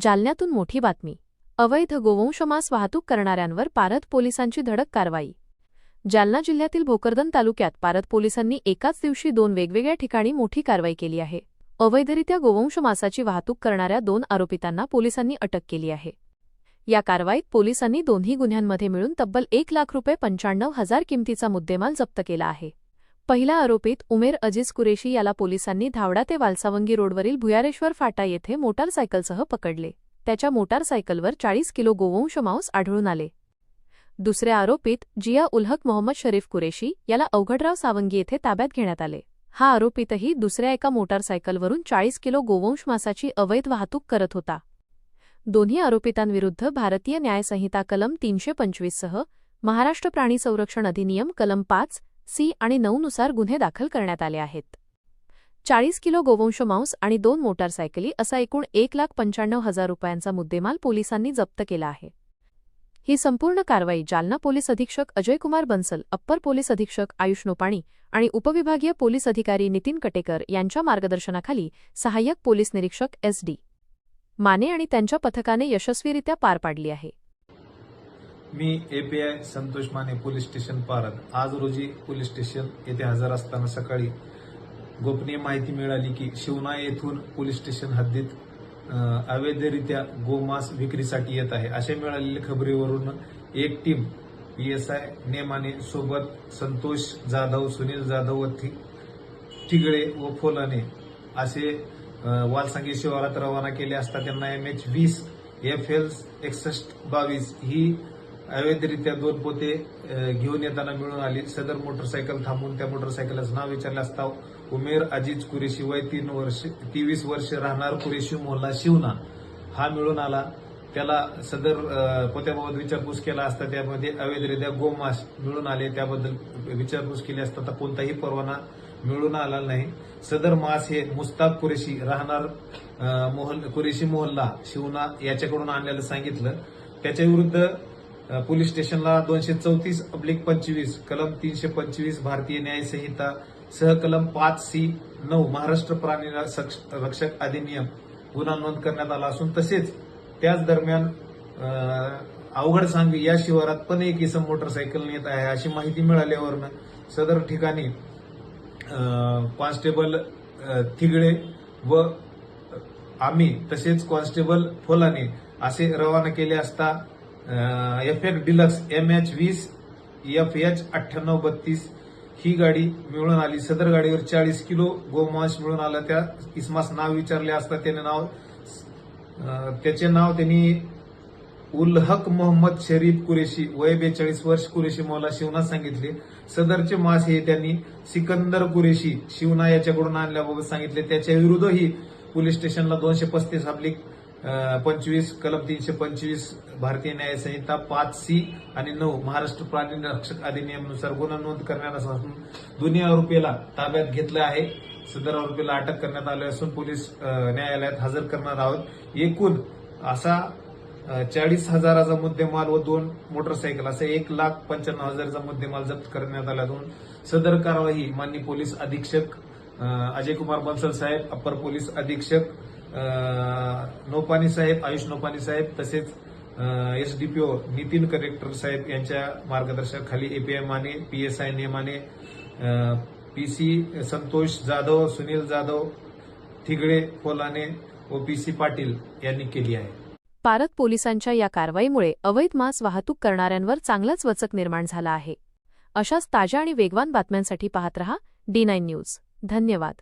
जालन्यातून मोठी बातमी. अवैध गोवंशमास वाहतूक करणाऱ्यांवर पारध पोलिसांची धडक कारवाई. जालना जिल्ह्यातील भोकरदन तालुक्यात पारध पोलिसांनी एकाच दिवशी दोन वेगवेगळ्या ठिकाणी मोठी कारवाई केली आहे. अवैधरित्या गोवंश मासाची वाहतूक करणाऱ्या दोन आरोपितांना पोलिसांनी अटक केली आहे. या कारवाईत पोलिसांनी दोन्ही गुन्ह्यांमध्ये मिळून तब्बल एक लाख रुपये पंच्याण्णव हजार किमतीचा मुद्देमाल जप्त केला आहे. पहिला आरोपीत उमेर अजीज कुरेशी याला पोलिसांनी धावडा ते वालसावंगी रोडवरील भुयारेश्वर फाटा येथे मोटारसायकलसह पकडले. त्याच्या मोटारसायकलवर चाळीस किलो गोवंश मांस आढळून आले. दुसऱ्या आरोपीत जिया उलहक मोहम्मद शरीफ कुरेशी याला अवघडराव सावंगी येथे ताब्यात घेण्यात आले. हा आरोपीतही दुसऱ्या एका मोटारसायकलवरून चाळीस किलो गोवंश मासाची अवैध वाहतूक करत होता. दोन्ही आरोपितांविरुद्ध भारतीय न्यायसंहिता कलम तीनशे पंचवीससह महाराष्ट्र प्राणी संरक्षण अधिनियम कलम पाच सी आणि नऊनुसार गुन्हे दाखल करण्यात आले आहेत. चाळीस किलो गोवंश मांस आणि दोन मोटारसायकली असा एकूण एक लाख पंच्याण्णव हजार रुपयांचा मुद्देमाल पोलिसांनी जप्त केला आहे. ही संपूर्ण कारवाई जालना पोलीस अधीक्षक अजयकुमार बन्सल अप्पर पोलीस अधीक्षक आयुष नोपाणी आणि उपविभागीय पोलीस अधिकारी नितीन कटेकर यांच्या मार्गदर्शनाखाली सहाय्यक पोलीस निरीक्षक एस डी. माने आणि त्यांच्या पथकाने यशस्वीरित्या पार पाडली आहे. मी API Santosh Mane police station पारत. आज रोजी पोलीस स्टेशन येथे हजर असताना सकाळी गोपनीय माहिती मिळाली की शिवना येथून पोलीस स्टेशन हद्दीत अवैधरित्या गोमांस विक्रीसाठी येत आहे. अशा मिळालेल्या खबरीवरून एक team P S I Nemane सोबत संतोष जाधव सुनील जाधव व ठिगळे व फोलाने असे वालसांगी शिवारात रवाना केले असता त्यांना एम एच वीस एफ एल एकसष्ट बावीस ही अवैधरित्या दोन पोते घेऊन येताना मिळून आली. सदर मोटरसायकल थांबून त्या मोटरसायकलचं नाव विचारले असता उमेर अजीज कुरेशी वय तीन वर्ष तेवीस वर्ष राहणार कुरेशी मोहल्ला शिवना. हा मिळून आला. त्याला सदर पोत्याबाबत विचारपूस केला असता त्यामध्ये अवैधरित्या गोमास मिळून आले. त्याबद्दल विचारपूस केली असता तर कोणताही परवाना मिळून आला नाही. सदर मास हे मुस्ताक कुरेशी राहणार मोहल कुरेशी मोहल्ला शिवना याच्याकडून आणल्याला सांगितलं. त्याच्या विरुद्ध पोलीस स्टेशनला दोनशे चौतीस अब्लिक पंचवीस कलम तीनशे पंचवीस भारतीय न्याय संहिता सहकलम पाच सी नऊ महाराष्ट्र प्राणी रक्षक रक्षक अधिनियम गुन्हा नोंद करण्यात आला असून तसेच त्याच दरम्यान अवघड सांगवी या शिवारात पण एक इसम मोटरसायकल नेत आहे अशी माहिती मिळाल्यावरनं सदर ठिकाणी कॉन्स्टेबल थिगळे व आम्ही तसेच कॉन्स्टेबल फोलाने असे रवाना केले असता F X deluxe M H वीस एफ एच अठ्ठ्याण्णव बत्तीस. ही गाडी मिळून आली. सदर गाडीवर चाळीस किलो गोमांस मिळून आलं. त्या इसमास नाव विचारले असता त्याने नाव त्याचे नाव त्यांनी उल हक मोहम्मद शरीफ कुरेशी वय बेचाळीस वर्ष कुरेशी मौला शिवना सांगितले. सदरचे मास हे त्यांनी सिकंदर कुरेशी शिवना याच्याकडून आणल्याबाबत सांगितले. त्याच्या विरुद्धही पोलीस स्टेशनला दोनशे पस्तीस आपली पंचवीस कलम तीनशे पंचवीस भारतीय न्याय संहिता पाच सी आणि नऊ महाराष्ट्र प्राणी रक्षक अधिनियमानुसार गुन्हा नोंद करण्यात असून दोन्ही आरोपीला ताब्यात घेतलं आहे. सदर आरोपीला अटक करण्यात आली असून पोलीस न्यायालयात हजर करणार आहोत. एकूण असा चाळीस हजाराचा मुद्देमाल व दोन मोटरसायकल असे एक लाख पंच्याण्णव हजाराचा मुद्देमाल जप्त करण्यात आला असून सदर कारवाई माननीय पोलीस अधीक्षक अजय कुमार बन्सल साहेब अप्पर पोलीस अधीक्षक नोपानी साहेब आयुष नोपानी साहेब तसेच एसडीपीओ नितीन कलेक्टर साहेब यांच्या मार्गदर्शनाखाली APM Mane PSI Nemane PC Santosh Jadhav Sunil Jadhav Thigale Polane व पीसी पाटील यांनी केली आहे. पारक पोलिसांच्या या कारवाईमुळे अवैध मांस वाहतूक करणाऱ्यांवर चांगलाच वचक निर्माण झाला आहे. अशाच ताज्या आणि वेगवान बातम्यांसाठी पाहत रहा डी नाईन न्यूज धन्यवाद.